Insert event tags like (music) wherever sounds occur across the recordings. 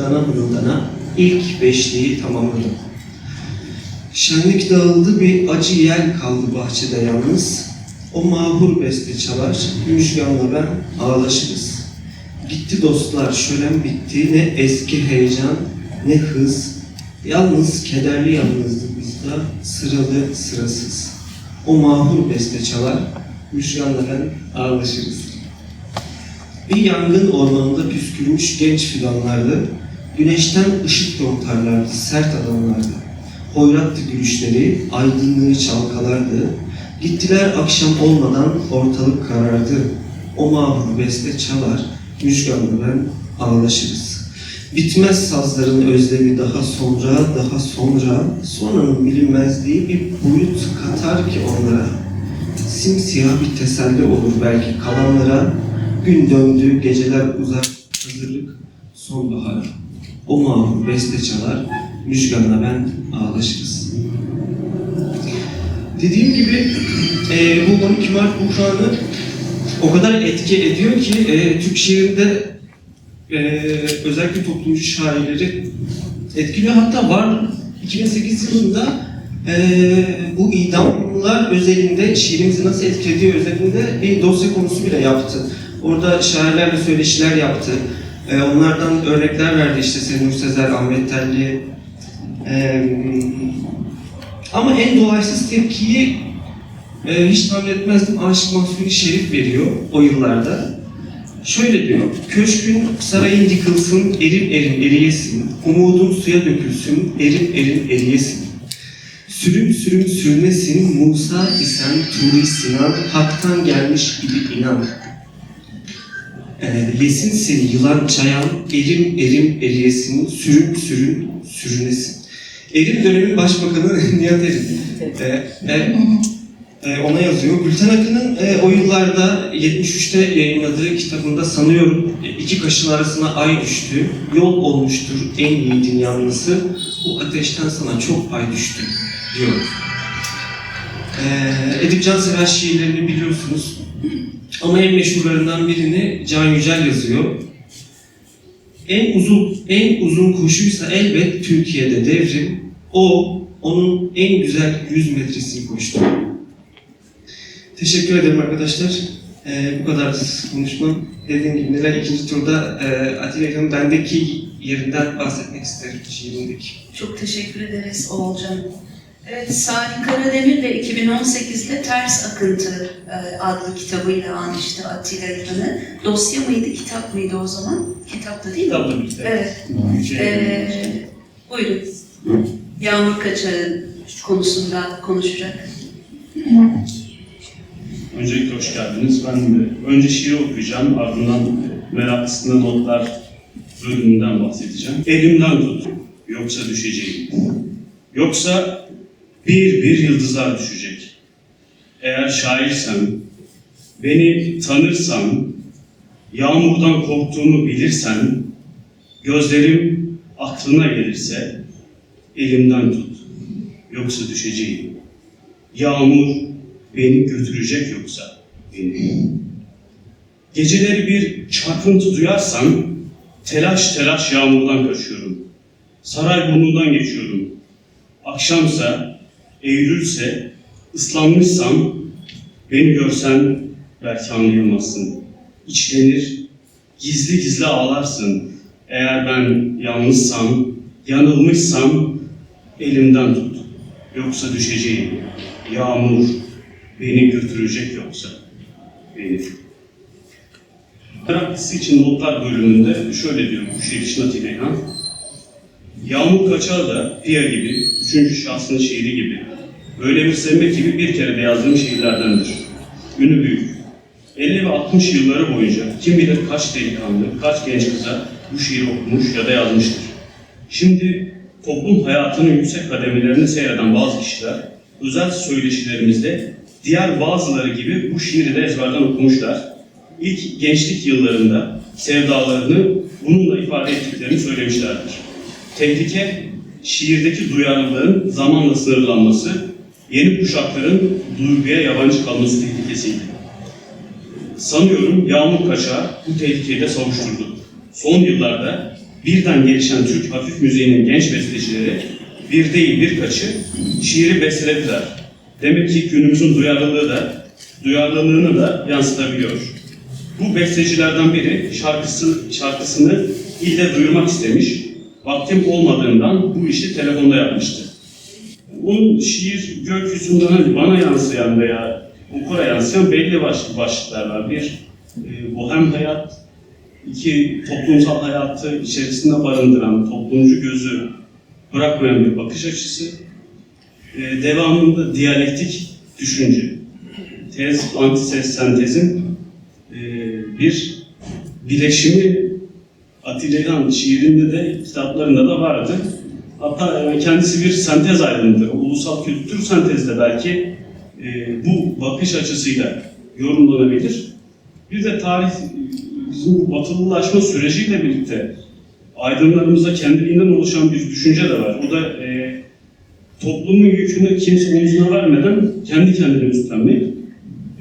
mırıldana mırıldana ilk beşliği tamamladı. Şenlik dağıldı bir acı yel kaldı bahçede yalnız. O mahur beste çalar, müjganla ben ağlaşırız. Gitti dostlar, şölen bitti, ne eski heyecan, ne hız. Yalnız kederli yalnızlık bizde, sıralı sırasız. O mahur beste çalar, müjganla ben ağlaşırız. Bir yangın ormanında püskürmüş genç fidanlardı. Güneşten ışık yontarlardı, sert adamlardı. Hoyrattı gülüşleri, aydınlığı çalkalardı. Gittiler akşam olmadan ortalık karardı. O mahvur beste çalar, müjganla ben ağlaşırız. Bitmez sazların özlemi daha sonra, daha sonra, sonranın bilinmezliği bir boyut katar ki onlara. Simsiyah bir teselli olur belki kalanlara, gün döndü, geceler uzar, hazırlık sonbahar. O mahvur beste çalar, müjganla ben ağlaşırız. Dediğim gibi e, bu 12 Mart buhranı o kadar etki ediyor ki e, Türk şiirinde e, özellikle toplumcu şairleri etkiliyor. Hatta var 2008 yılında e, bu idamlar özelinde şiirimizi nasıl etkilediği özelinde bir dosya konusu bile yaptı. Orada şairlerle söyleşiler yaptı. E, onlardan örnekler verdi işte Senur Sezer, Ahmet Telli. E, ama en dolaysız tepkiyi e, hiç tahmin etmezdim Aşık Mahsuni Şerif veriyor o yıllarda. Şöyle diyor, köşkün sarayın yıkılsın, erim erim eriyesin, umudun suya dökülsün, erim erim eriyesin. Sürüm sürüm sürmesin, Musa isen Turi Sinan, haktan gelmiş gibi inan. Ee, yesin seni yılan çayan, erim erim eriyesin, sürüm sürüm sürünesin. Erim dönemin başbakanı (laughs) Nihat Erim. Ee, e, e, ona yazıyor. Gülten Akın'ın e, o yıllarda 73'te yayınladığı kitabında sanıyorum e, iki kaşın arasına ay düştü. Yol olmuştur en yiğidin yanlısı. Bu ateşten sana çok ay düştü diyor. E, Edip Cansever şiirlerini biliyorsunuz. Ama en meşhurlarından birini Can Yücel yazıyor. En uzun en uzun koşuysa elbet Türkiye'de devrim. O onun en güzel 100 metresini koştu. Teşekkür ederim arkadaşlar. Ee, bu kadar konuşmam. Dediğim gibi Nilay ikinci turda e, Atilla'nın bendeki yerinden bahsetmek isterim şiirindeki. Çok teşekkür ederiz Oğulcan. Evet, Salih Karademir de 2018'de Ters Akıntı e, adlı kitabıyla anmıştı Atilla İlhan'ı. Dosya mıydı, kitap mıydı o zaman? Kitaptı değil mi? Kitapla birlikte. Evet. Ee, buyurun. Yağmur Kaçar'ın konusunda konuşacak. Öncelikle hoş geldiniz. Ben de önce şiir okuyacağım, ardından meraklısında notlar bölümünden bahsedeceğim. Elimden tut, yoksa düşeceğim. Yoksa bir bir yıldızlar düşecek. Eğer şairsem, beni tanırsan, yağmurdan korktuğumu bilirsen, gözlerim aklına gelirse, elimden tut, yoksa düşeceğim. Yağmur beni götürecek yoksa beni. Geceleri bir çarpıntı duyarsam telaş telaş yağmurdan kaçıyorum. Saray burnundan geçiyorum. Akşamsa, Eylülse, ıslanmışsam beni görsen belki anlayamazsın. İçlenir, gizli gizli ağlarsın. Eğer ben yalnızsam, yanılmışsam elimden tut. Yoksa düşeceğim. Yağmur, beni götürecek yoksa beni. Praktisi için notlar bölümünde şöyle diyor bu şiir Atilla İlhan. Yağmur Kaçağı da Pia gibi, üçüncü şahsın şiiri gibi, böyle bir sevmek gibi bir kere de yazdığım şiirlerdendir. Ünü büyük. 50 ve 60 yılları boyunca kim bilir kaç delikanlı, kaç genç kıza bu şiiri okumuş ya da yazmıştır. Şimdi toplum hayatının yüksek kademelerini seyreden bazı kişiler özel söyleşilerimizde diğer bazıları gibi bu şiiri de ezberden okumuşlar. İlk gençlik yıllarında sevdalarını bununla ifade ettiklerini söylemişlerdir. Tehlike, şiirdeki duyarlılığın zamanla sınırlanması, yeni kuşakların duyguya yabancı kalması tehlikesiydi. Sanıyorum Yağmur Kaşa bu tehlikeyi de savuşturdu. Son yıllarda birden gelişen Türk hafif müziğinin genç bestecileri bir değil birkaçı şiiri bestelediler. Demek ki günümüzün duyarlılığı da, duyarlılığını da yansıtabiliyor. Bu bestecilerden biri şarkısı, şarkısını ilde duyurmak istemiş. Vaktim olmadığından bu işi telefonda yapmıştı. Onun şiir gökyüzünden hani bana yansıyan veya okura yansıyan belli başlı başlıklar var. Bir, e, bohem hayat, iki, toplumsal hayatı içerisinde barındıran, toplumcu gözü bırakmayan bir bakış açısı, e, devamında diyalektik düşünce, tez, antitez, sentezin e, bir bileşimi Atilla İlhan şiirinde de kitaplarında da vardı. Hatta e, kendisi bir sentez aydınıdır. Ulusal kültür sentezde belki e, bu bakış açısıyla yorumlanabilir. Bir de tarih bizim batılılaşma süreciyle birlikte aydınlarımızda kendiliğinden oluşan bir düşünce de var. O da e, toplumun yükünü kimse omzuna vermeden kendi kendine üstlenmek.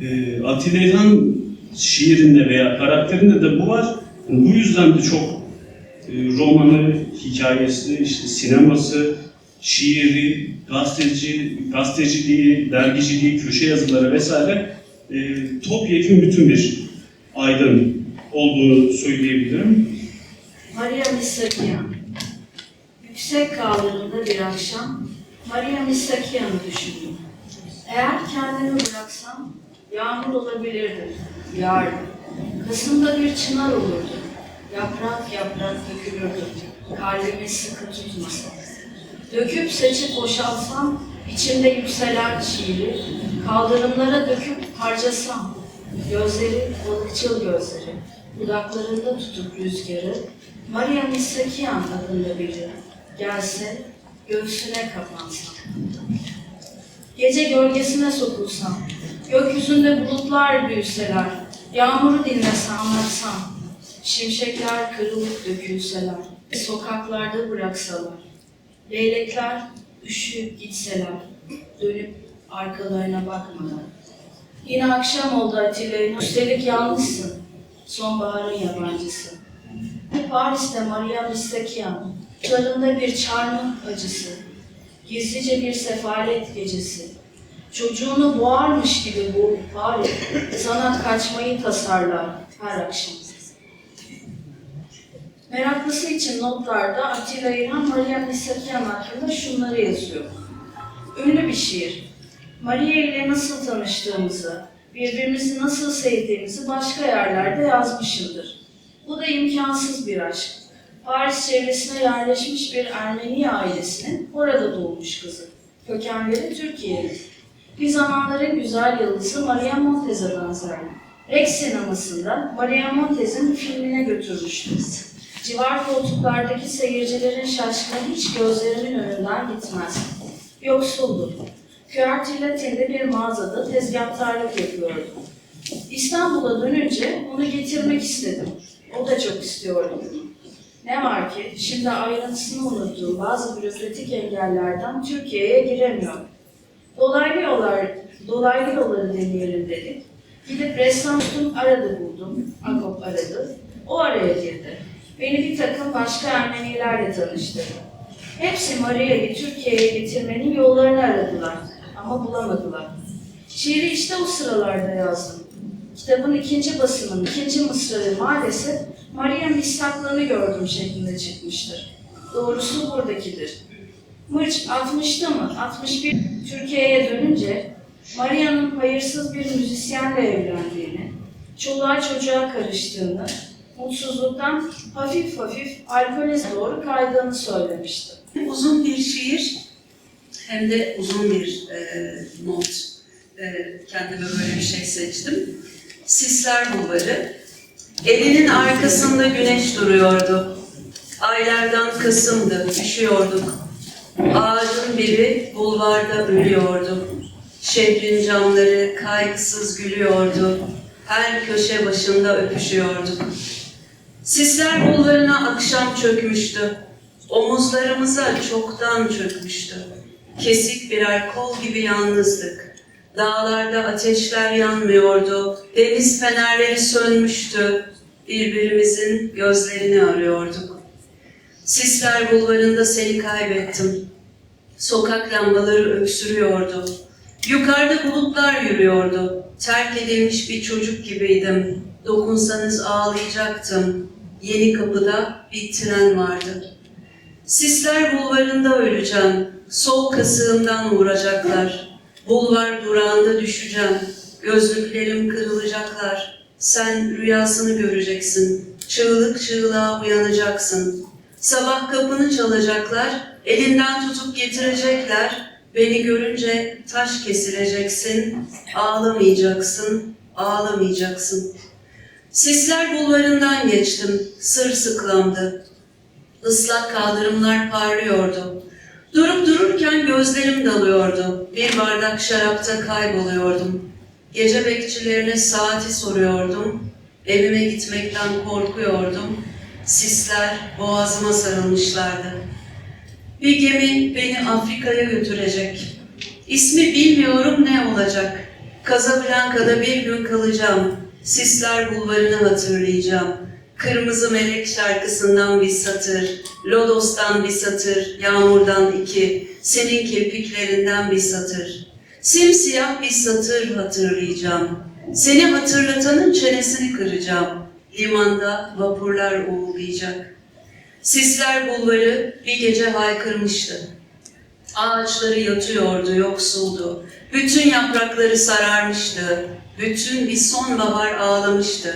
E, Atilla İlhan şiirinde veya karakterinde de bu var. Bu yüzden de çok e, romanı, hikayesi, işte sineması, şiiri, gazeteci, gazeteciliği, dergiciliği, köşe yazıları vesaire e, topyekun bütün bir aydın olduğunu söyleyebilirim. Maria Misakyan. Yüksek kaldırımda bir akşam Maria Misakyan'ı düşündüm. Eğer kendimi bıraksam yağmur olabilirdi, yarın. Kasım'da bir çınar olurdu. Yaprak yaprak dökülürdü. Kalbimi sıkı tutmasam. Döküp seçip boşalsam, içimde yükselen şiiri, kaldırımlara döküp harcasam. Gözleri, balıkçıl gözleri, dudaklarında tutup rüzgarı, Maria Misakyan adında biri gelse, göğsüne kapansam. Gece gölgesine sokulsam, gökyüzünde bulutlar büyüseler, yağmuru dinlese anlatsam, şimşekler kırılıp dökülseler, sokaklarda bıraksalar, leylekler üşüyüp gitseler, dönüp arkalarına bakmadan. Yine akşam oldu Atilla'nın, üstelik yalnızsın, sonbaharın yabancısı. Paris'te Maria Misakyan, çarında bir çarmıh acısı, gizlice bir sefalet gecesi. Çocuğunu boğarmış gibi bu Paris, sanat kaçmayı tasarlar her akşam. Meraklısı için notlarda Atilla İlhan Maria Misakyan hakkında şunları yazıyor. Ünlü bir şiir. Maria ile nasıl tanıştığımızı, birbirimizi nasıl sevdiğimizi başka yerlerde yazmışımdır. Bu da imkansız bir aşk. Paris çevresine yerleşmiş bir Ermeni ailesinin orada doğmuş kızı. Kökenleri Türkiye'li. Bir zamanların güzel yıldızı Maria Montez'e benzerdi. Rex sinemasında Maria Montez'in filmine götürmüştüm. Civar koltuklardaki seyircilerin şaşkını hiç gözlerimin önünden gitmez. Yoksuldu. Küartilatin'de bir mağazada tezgahtarlık yapıyordu. İstanbul'a dönünce onu getirmek istedim. O da çok istiyordu. Ne var ki şimdi ayrıntısını unuttuğum bazı bürokratik engellerden Türkiye'ye giremiyor. Dolaylı yollar, dolaylı yolları deneyelim dedik. Gidip ressam aradı buldum. Akop aradı. O araya girdi. Beni bir takım başka Ermenilerle tanıştırdı. Hepsi Maria'yı Türkiye'ye getirmenin yollarını aradılar. Ama bulamadılar. Şiiri işte o sıralarda yazdım. Kitabın ikinci basımının ikinci mısrağı maalesef Maria misaklığını gördüm şeklinde çıkmıştır. Doğrusu buradakidir. Mırç 60'ta mı? 61 Türkiye'ye dönünce Maria'nın hayırsız bir müzisyenle evlendiğini, çoluğa çocuğa karıştığını, mutsuzluktan hafif hafif alkole doğru kaydığını söylemişti. Uzun bir şiir hem de uzun bir e, not. E, kendime böyle bir şey seçtim. Sisler Bulvarı. Evinin arkasında güneş duruyordu. Aylardan Kasım'dı, üşüyorduk. Ağacın biri bulvarda ölüyordu. Şehrin camları kaygısız gülüyordu. Her köşe başında öpüşüyorduk. Sisler bulvarına akşam çökmüştü. Omuzlarımıza çoktan çökmüştü. Kesik birer kol gibi yalnızdık. Dağlarda ateşler yanmıyordu. Deniz fenerleri sönmüştü. Birbirimizin gözlerini arıyorduk. Sisler bulvarında seni kaybettim. Sokak lambaları öksürüyordu. Yukarıda bulutlar yürüyordu. Terk edilmiş bir çocuk gibiydim. Dokunsanız ağlayacaktım. Yeni kapıda bir tren vardı. Sisler bulvarında öleceğim. Sol kasığımdan vuracaklar. Bulvar durağında düşeceğim. Gözlüklerim kırılacaklar. Sen rüyasını göreceksin. Çığlık çığlığa uyanacaksın. Sabah kapını çalacaklar. Elinden tutup getirecekler. Beni görünce taş kesileceksin. Ağlamayacaksın. Ağlamayacaksın. Sisler bulvarından geçtim. Sırsıklamdı. Islak kaldırımlar parlıyordu. Durup dururken gözlerim dalıyordu. Bir bardak şarapta kayboluyordum. Gece bekçilerine saati soruyordum. Evime gitmekten korkuyordum. Sisler boğazıma sarılmışlardı. Bir gemi beni Afrika'ya götürecek. İsmi bilmiyorum ne olacak. Casablanca'da bir gün kalacağım. Sisler bulvarını hatırlayacağım. Kırmızı Melek şarkısından bir satır, Lodos'tan bir satır, Yağmurdan iki, senin kirpiklerinden bir satır. Simsiyah bir satır hatırlayacağım. Seni hatırlatanın çenesini kıracağım. Limanda vapurlar uğulayacak. Sisler bulvarı bir gece haykırmıştı. Ağaçları yatıyordu, yoksuldu. Bütün yaprakları sararmıştı. Bütün bir sonbahar ağlamıştı.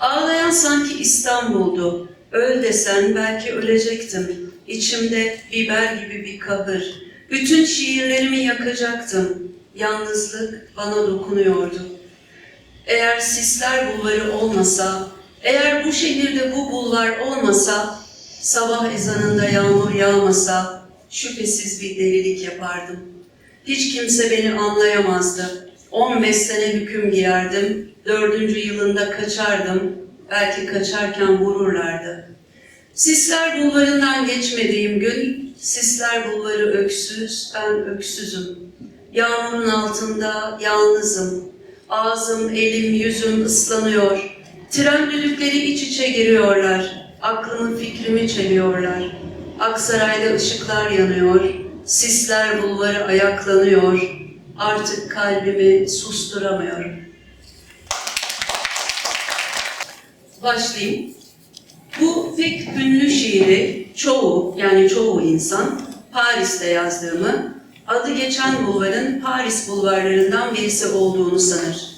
Ağlayan sanki İstanbul'du. Öl desen belki ölecektim. İçimde biber gibi bir kahır. Bütün şiirlerimi yakacaktım. Yalnızlık bana dokunuyordu. Eğer sisler bulvarı olmasa, eğer bu şehirde bu bulvar olmasa, sabah ezanında yağmur yağmasa, şüphesiz bir delilik yapardım. Hiç kimse beni anlayamazdı. 15 sene hüküm giyerdim, dördüncü yılında kaçardım, belki kaçarken vururlardı. Sisler bulvarından geçmediğim gün, sisler bulvarı öksüz, ben öksüzüm. Yağmurun altında yalnızım. Ağzım, elim, yüzüm ıslanıyor. Tren düdükleri iç içe giriyorlar. Aklımı, fikrimi çeliyorlar. Aksaray'da ışıklar yanıyor. Sisler bulvarı ayaklanıyor. Artık kalbimi susturamıyorum. Başlayayım. Bu pek ünlü şiiri çoğu yani çoğu insan Paris'te yazdığımı, adı geçen bulvarın Paris bulvarlarından birisi olduğunu sanır.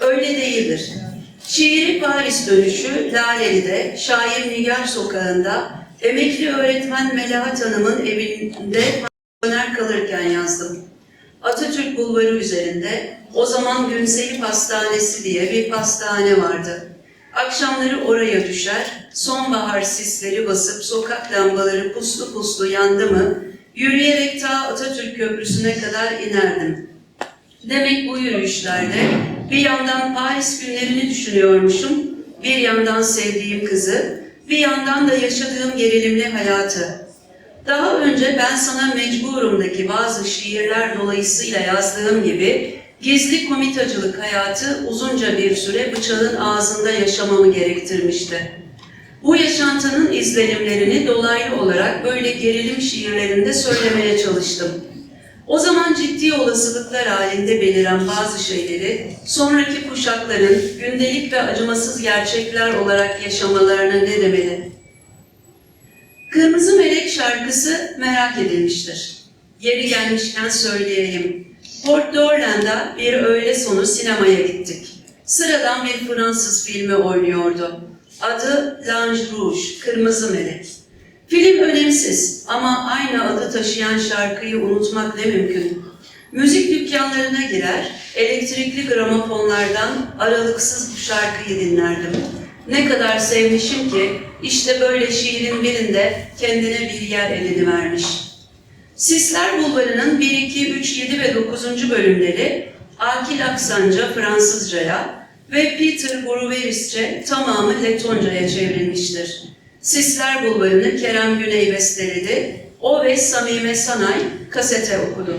Öyle değildir. Şiiri Paris dönüşü Laleli'de, şair Nigar Sokağı'nda, emekli öğretmen Melahat Hanım'ın evinde döner kalırken yazdım. Atatürk Bulvarı üzerinde o zaman Günseyip Hastanesi diye bir pastane vardı. Akşamları oraya düşer, sonbahar sisleri basıp sokak lambaları puslu puslu yandı mı, yürüyerek ta Atatürk Köprüsü'ne kadar inerdim. Demek bu yürüyüşlerde bir yandan Paris günlerini düşünüyormuşum, bir yandan sevdiğim kızı, bir yandan da yaşadığım gerilimli hayatı. Daha önce ben sana mecburumdaki bazı şiirler dolayısıyla yazdığım gibi gizli komitacılık hayatı uzunca bir süre bıçağın ağzında yaşamamı gerektirmişti. Bu yaşantının izlenimlerini dolaylı olarak böyle gerilim şiirlerinde söylemeye çalıştım. O zaman ciddi olasılıklar halinde beliren bazı şeyleri sonraki kuşakların gündelik ve acımasız gerçekler olarak yaşamalarına ne demeli? Kırmızı Melek şarkısı merak edilmiştir. Yeri gelmişken söyleyeyim. Port d'Orland'a bir öğle sonu sinemaya gittik. Sıradan bir Fransız filmi oynuyordu. Adı L'Ange Rouge, Kırmızı Melek. Film önemsiz ama aynı adı taşıyan şarkıyı unutmak ne mümkün. Müzik dükkanlarına girer, elektrikli gramofonlardan aralıksız bu şarkıyı dinlerdim. Ne kadar sevmişim ki işte böyle şiirin birinde kendine bir yer edinivermiş. Sisler Bulvarı'nın 1, 2, 3, 7 ve 9. bölümleri Akil Aksanca Fransızcaya ve Peter Boruverisçe tamamı Letonca'ya çevrilmiştir. Sisler Bulvarı'nı Kerem Güney besteledi. O ve Samime Sanay kasete okudu.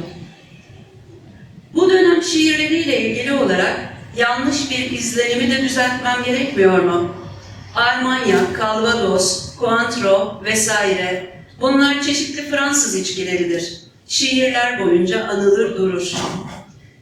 Bu dönem şiirleriyle ilgili olarak yanlış bir izlenimi de düzeltmem gerekmiyor mu? Almanya, Calvados, Cointreau vesaire. Bunlar çeşitli Fransız içkileridir. Şiirler boyunca anılır durur.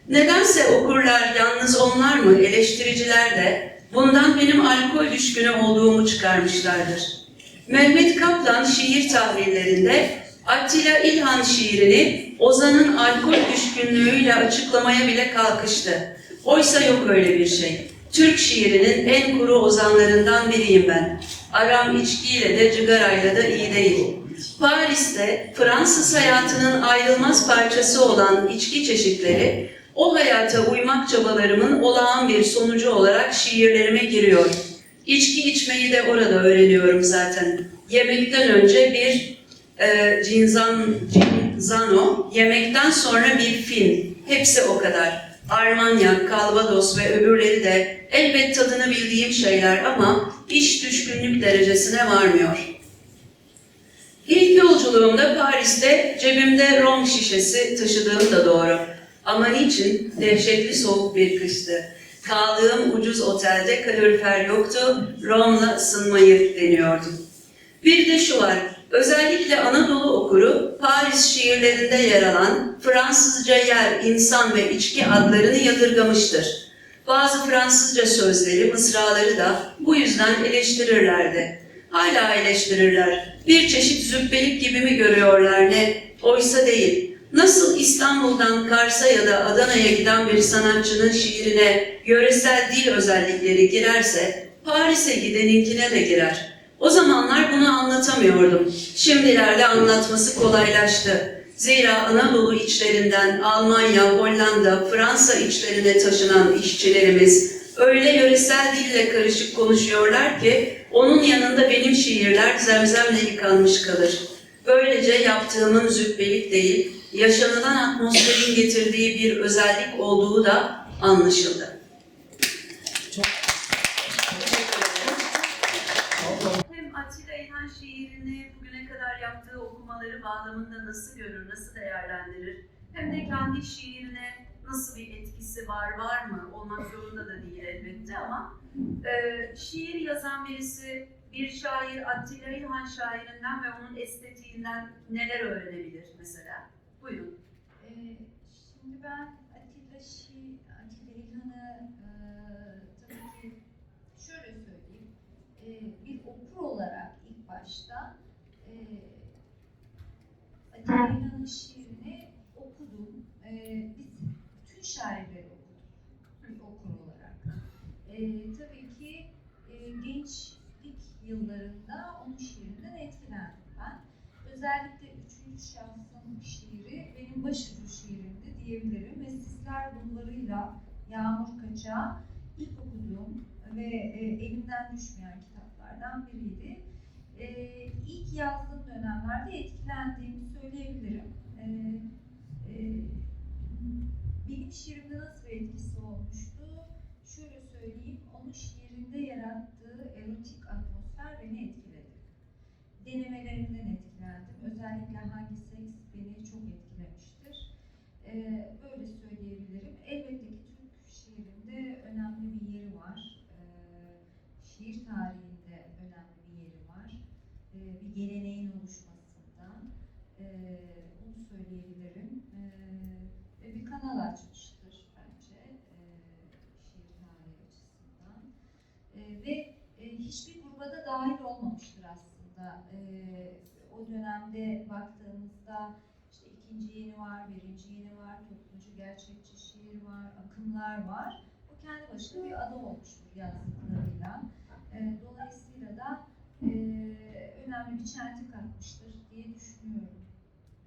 Nedense okurlar yalnız onlar mı, eleştiriciler de bundan benim alkol düşkünü olduğumu çıkarmışlardır. Mehmet Kaplan şiir tahrirlerinde Attila İlhan şiirini Ozan'ın alkol düşkünlüğüyle açıklamaya bile kalkıştı. Oysa yok öyle bir şey. Türk şiirinin en kuru ozanlarından biriyim ben. Aram içkiyle de cigarayla da iyi değil. Paris'te Fransız hayatının ayrılmaz parçası olan içki çeşitleri o hayata uymak çabalarımın olağan bir sonucu olarak şiirlerime giriyor. İçki içmeyi de orada öğreniyorum zaten. Yemekten önce bir e, cinzan, cinzano, yemekten sonra bir film. Hepsi o kadar. Armagnac, Calvados ve öbürleri de elbet tadını bildiğim şeyler ama iş düşkünlük derecesine varmıyor. İlk yolculuğumda Paris'te cebimde rom şişesi taşıdığım da doğru. Ama niçin? Dehşetli soğuk bir kıştı. Kaldığım ucuz otelde kalorifer yoktu, romla ısınmayı deniyordum. Bir de şu var, özellikle Anadolu okuru Paris şiirlerinde yer alan Fransızca yer, insan ve içki adlarını yadırgamıştır. Bazı Fransızca sözleri, mısraları da bu yüzden eleştirirlerdi. Hala eleştirirler. Bir çeşit züppelik gibi mi görüyorlar ne? Oysa değil. Nasıl İstanbul'dan Kars'a ya da Adana'ya giden bir sanatçının şiirine yöresel dil özellikleri girerse, Paris'e gideninkine de girer. O zamanlar bunu anlatamıyordum. Şimdilerde anlatması kolaylaştı. Zira Anadolu içlerinden Almanya, Hollanda, Fransa içlerine taşınan işçilerimiz öyle yöresel dille karışık konuşuyorlar ki onun yanında benim şiirler zemzemle yıkanmış kalır. Böylece yaptığımın züppelik değil, yaşanılan atmosferin getirdiği bir özellik olduğu da anlaşıldı. Hem Atilla İlhan şiirini bugüne kadar yaptığı okumaları bağlamında nasıl görür, nasıl değerlendirir, hem de kendi şiirine nasıl bir etkisi var, var mı? Olmak zorunda da değil elbette ama e, şiir yazan birisi bir şair Attila İlhan şairinden ve onun estetiğinden neler öğrenebilir mesela? Buyurun. Ee, Şimdi ben Atilla Şi, Atilla İlhan'ı e, tabii ki şöyle söyleyeyim. E, bir okur olarak ilk başta e, Atilla İlhan'ın şiirini okudum. E, biz bütün şairleri okuduk bir okur olarak. E, tabii ki e, gençlik yıllarında onun şiirinden etkilendim ben. Özellikle üçüncü şahsın benim başucu şiirimdi diyebilirim ve Sisler Bulvarı'yla Yağmur Kaçağı ilk okuduğum ve e, elimden düşmeyen kitaplardan biriydi. E, ilk yazdığım dönemlerde etkilendiğimi söyleyebilirim. E, e, benim şiirimde nasıl bir etkisi olmuştu? Şöyle söyleyeyim, onun şiirinde yarattığı erotik atmosfer beni etkiledi denemelerinden etkilendim. Özellikle hangi seks beni çok etkilemiştir. Ee, böyle söyleyebilirim. Elbette ki Türk şiirinde önemli bir yeri var. Ee, şiir tarihinde önemli bir yeri var. Ee, bir geleneğin oluşmasında. Ee, bunu söyleyebilirim. Ve bir kanal açmıştır bence e, şiir tarihi açısından. Ee, ve e, hiçbir gruba da dahil olmamıştır aslında. Ee, o dönemde baktığımızda ikinci yeni var, birinci yeni var, toplumcu gerçekçi şiir var, akımlar var. O kendi başına bir ada olmuştur yazdıklarıyla. Ee, dolayısıyla da e, önemli bir çentik atmıştır diye düşünüyorum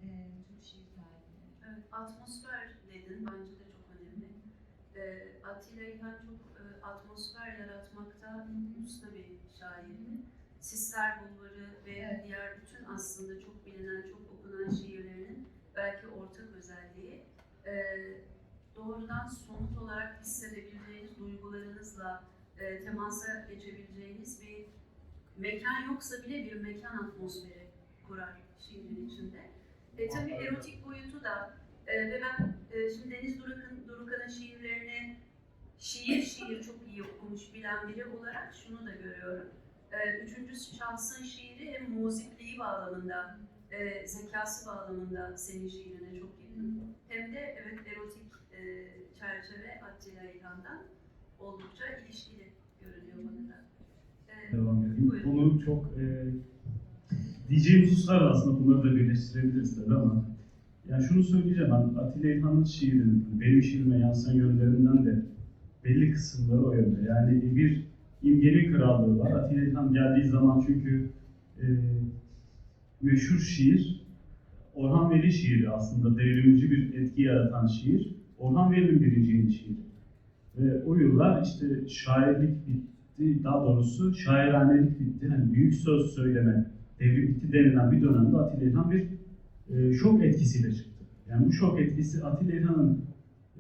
e, Türk şiir tarihine. Evet, atmosfer dedin, bence de çok önemli. Ee, Atilla İlhan çok e, atmosfer yaratmakta usta bir şairdi. Sisler Bulvarı ve Evet. diğer bütün aslında çok bilinen, çok okunan şiirlerinin belki ortak özelliği e, doğrudan somut olarak hissedebileceğiniz duygularınızla e, temasa geçebileceğiniz bir mekan yoksa bile bir mekan atmosferi kurar şiirin içinde. E, tabii erotik boyutu da e, ve ben e, şimdi Deniz Durak'ın Durukan'ın şiirlerini şiir şiir çok iyi okumuş bilen biri olarak şunu da görüyorum. E, üçüncü şahsın şiiri hem muzipliği bağlamında, e, zekası bağlamında senin şiirine çok yakın. Hem de evet erotik e, çerçeve Attila İlhan'dan oldukça ilişkili görünüyor bana da. E, devam edeyim. Buyurun. Konu çok e, diyeceğim hususlar aslında bunları da birleştirebiliriz tabii ama yani şunu söyleyeceğim ben Atilla İlhan'ın şiirinin benim şiirime yansıyan yönlerinden de belli kısımları o yönde. Yani bir imgenin krallığı var. Atilla İlhan geldiği zaman çünkü e, meşhur şiir Orhan Veli şiiri aslında devrimci bir etki yaratan şiir. Orhan Veli'nin birinci yeni şiiri. Ve o yıllar işte şairlik bitti, daha doğrusu şairanelik bitti. Hani büyük söz söyleme devri bitti denilen bir dönemde Atilla İlhan bir e, şok etkisiyle çıktı. Yani bu şok etkisi Atilla İlhan'ın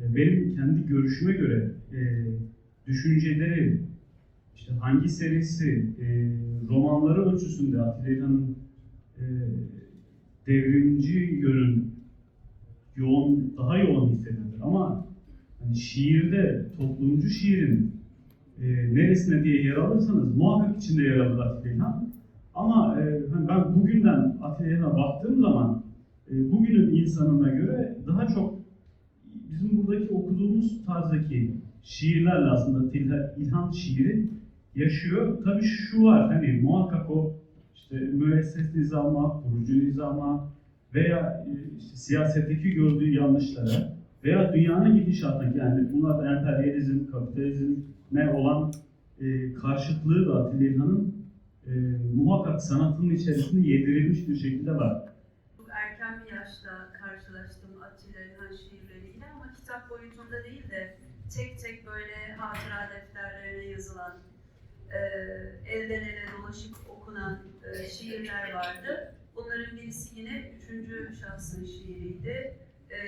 e, benim kendi görüşüme göre e, düşünceleri, işte hangi serisi, e, romanları ölçüsünde Atilla İlhan'ın e, devrimci yönün yoğun, daha yoğun hissedilir. Ama hani şiirde toplumcu şiirin e, neresine diye yer alırsanız muhakkak içinde yer alır Atilla. Ama e, hani ben bugünden Atilla baktığım zaman e, bugünün insanına göre daha çok bizim buradaki okuduğumuz tarzdaki şiirlerle aslında İlhan şiiri yaşıyor. Tabii şu var hani muhakkak o işte müesses nizama, kurucu nizama veya e, işte siyasetteki gördüğü yanlışlara veya dünyanın gidişatına yani bunlar emperyalizm, kapitalizme olan e, karşıtlığı da Atilla İlhan'ın e, muhakkak sanatının içerisinde yedirilmiş bir şekilde var. Çok erken bir yaşta karşılaştım Atilla İlhan şiirleriyle ama kitap boyutunda değil de tek tek böyle hatıra defterlerine yazılan, e, elden ele dolaşıp okunan e, şiirler vardı. Bunların birisi yine üçüncü şahsın şiiriydi. E,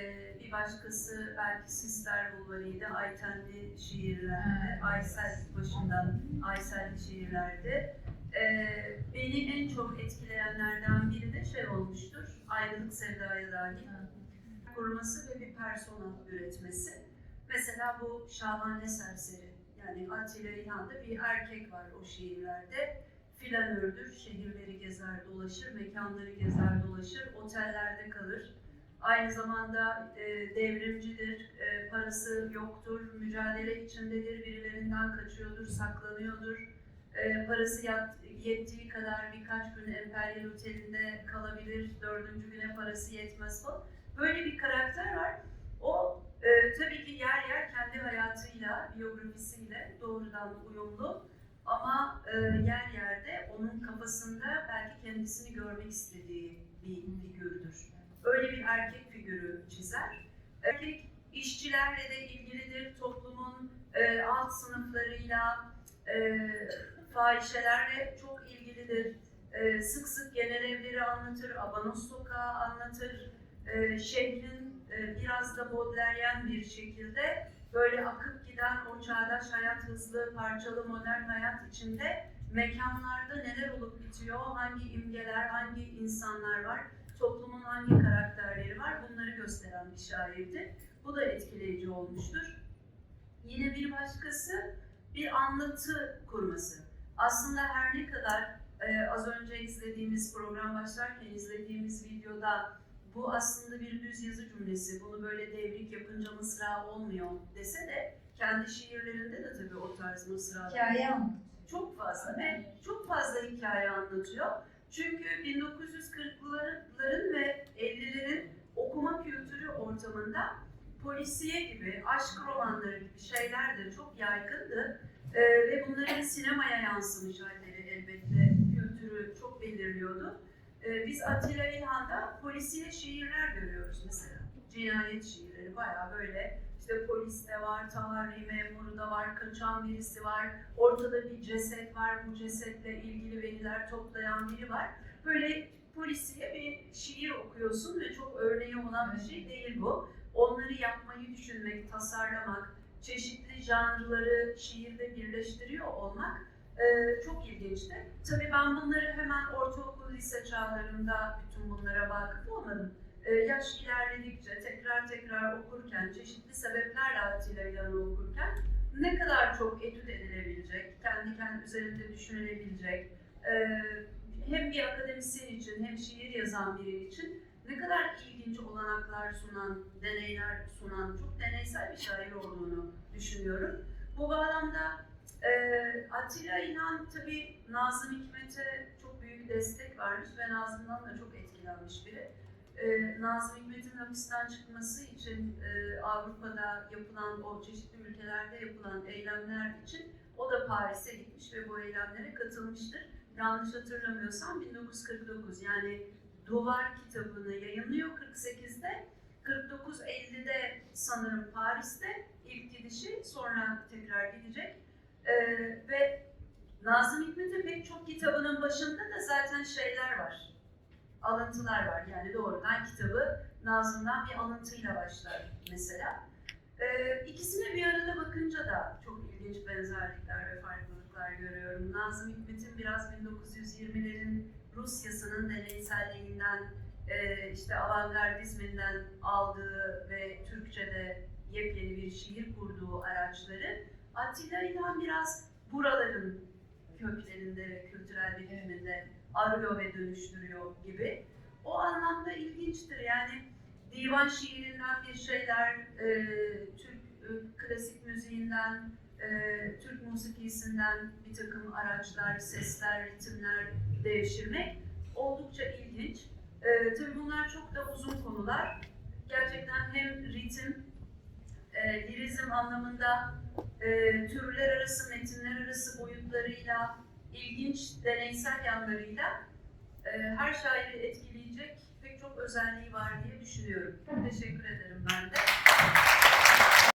bir başkası belki Sister Bulvarı'ydı, Aytenli şiirlerdi, Aysel başından Ayselli şiirlerdi. Ee, beni en çok etkileyenlerden biri de şey olmuştur, ayrılık sevdaya dahil kurması ve bir persona üretmesi. Mesela bu şahane serseri, yani Atilla İlhan'da bir erkek var o şiirlerde. Flanördür, şehirleri gezer dolaşır, mekanları gezer dolaşır, otellerde kalır. Aynı zamanda e, devrimcidir, e, parası yoktur, mücadele içindedir, birilerinden kaçıyordur, saklanıyordur e, parası yat, yettiği kadar birkaç gün Emperyal Oteli'nde kalabilir, dördüncü güne parası yetmez falan. Böyle bir karakter var. O e, tabii ki yer yer kendi hayatıyla, biyografisiyle doğrudan uyumlu. Ama e, yer yerde onun kafasında belki kendisini görmek istediği bir figürdür. Öyle bir erkek figürü çizer. Erkek işçilerle de ilgilidir, toplumun e, alt sınıflarıyla, e, fahişelerle çok ilgilidir. Ee, sık sık genel evleri anlatır, Abanos Sokağı anlatır. Ee, şehrin e, biraz da Baudelaire'yen bir şekilde böyle akıp giden o çağdaş hayat, hızlı, parçalı, modern hayat içinde mekanlarda neler olup bitiyor, hangi imgeler, hangi insanlar var, toplumun hangi karakterleri var bunları gösteren bir şairdi. Bu da etkileyici olmuştur. Yine bir başkası bir anlatı kurması. Aslında her ne kadar e, az önce izlediğimiz program başlarken izlediğimiz videoda bu aslında bir düz yazı cümlesi, bunu böyle devrik yapınca mısra olmuyor dese de kendi şiirlerinde de tabii o tarz mısra Hikaye çok fazla ve çok fazla hikaye anlatıyor. Çünkü 1940'ların ve 50'lerin okuma kültürü ortamında polisiye gibi, aşk romanları gibi şeyler de çok yaygındı. Ee, ve bunların sinemaya yansımış halleri elbette kültürü çok belirliyordu. Ee, biz Atilla İlhan'da polisiye şiirler görüyoruz mesela. Cinayet şiirleri bayağı böyle işte polis de var, taharri memuru da var, kaçan birisi var, ortada bir ceset var, bu cesetle ilgili veriler toplayan biri var. Böyle polisiye bir şiir okuyorsun ve çok örneği olan bir şey değil bu. Onları yapmayı düşünmek, tasarlamak, çeşitli janrları şiirde birleştiriyor olmak e, çok ilginçti. Tabii ben bunları hemen ortaokul, lise çağlarında bütün bunlara vakıf olmadım. E, yaş ilerledikçe tekrar tekrar okurken, çeşitli sebeplerle Atilla İlhan'ı okurken ne kadar çok etüt edilebilecek, kendi kendi üzerinde düşünülebilecek, e, hem bir akademisyen için hem şiir yazan biri için ne kadar ilginç olanaklar sunan, deneyler sunan, çok deneysel bir şair olduğunu düşünüyorum. Bu bağlamda e, Atilla İlhan tabii Nazım Hikmet'e çok büyük destek vermiş ve Nazım'dan da çok etkilenmiş biri. E, Nazım Hikmet'in hapisten çıkması için e, Avrupa'da yapılan, o çeşitli ülkelerde yapılan eylemler için o da Paris'e gitmiş ve bu eylemlere katılmıştır. Yanlış hatırlamıyorsam 1949 yani Duvar kitabını yayınlıyor 48'de. 49-50'de sanırım Paris'te ilk gidişi sonra tekrar gidecek. Ee, ve Nazım Hikmet'in pek çok kitabının başında da zaten şeyler var. Alıntılar var. Yani doğrudan kitabı Nazım'dan bir alıntıyla başlar mesela. Ee, ikisine bir arada bakınca da çok ilginç benzerlikler ve farklılıklar görüyorum. Nazım Hikmet'in biraz 1920'lerin Rusyasının deneyselliğinden, e, işte avantgardizminden aldığı ve Türkçe'de yepyeni bir şiir kurduğu araçları Atilla İlhan biraz buraların köklerinde ve kültürel biliminde arıyor ve dönüştürüyor gibi. O anlamda ilginçtir. Yani divan şiirinden bir şeyler, e, Türk e, klasik müziğinden, e, Türk musikisinden bir takım araçlar, sesler, ritimler devşirmek oldukça ilginç. E, tabii bunlar çok da uzun konular. Gerçekten hem ritim, e, lirizm anlamında e, türler arası, metinler arası boyutlarıyla, ilginç deneysel yanlarıyla e, her şairi etkileyecek pek çok özelliği var diye düşünüyorum. Teşekkür ederim ben de.